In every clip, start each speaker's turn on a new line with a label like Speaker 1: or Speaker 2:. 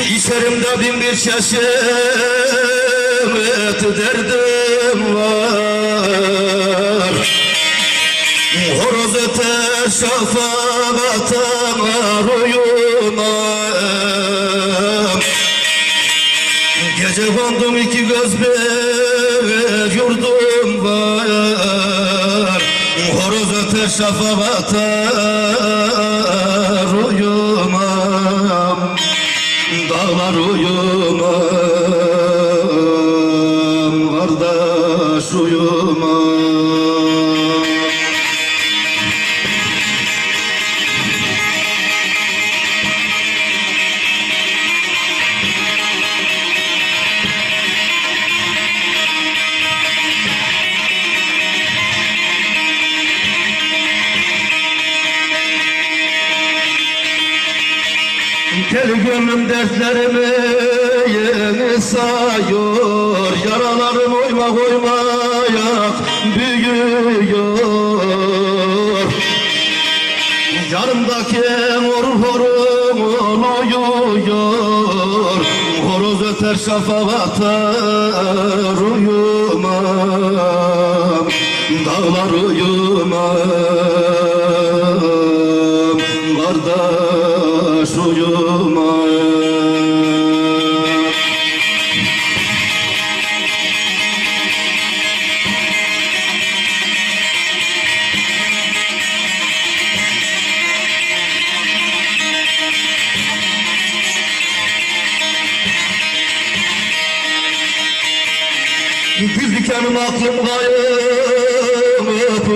Speaker 1: İçerimde bin bir çeşit derdim var. Horoz öter şafak atar uyumam Gece kondum iki göz bir yurdum var. Horoz öter şafak atar uyumam Dağlar uyumam Kardeş uyumam Deli gönlüm dertlerimi yeni sayıyor. Yaralarım oyma oymayak büyüyor. Yanımdaki mor horum uyuyor Horoz öter şafak atar uyumam. Dağlar uyumam Uyumam Gül dikenim aklım kayıp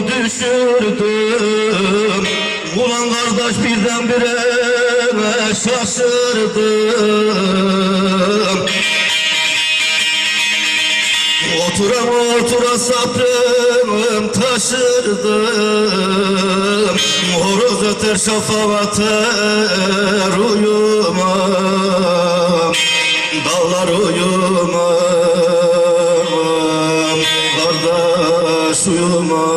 Speaker 1: düşürdüm. Ulan kardeş birdenbire şaşırdım. Otura otura sabrım taşırdım. Horoz öter şafak atar uyumam Dağlar uyumam Kardeş uyumam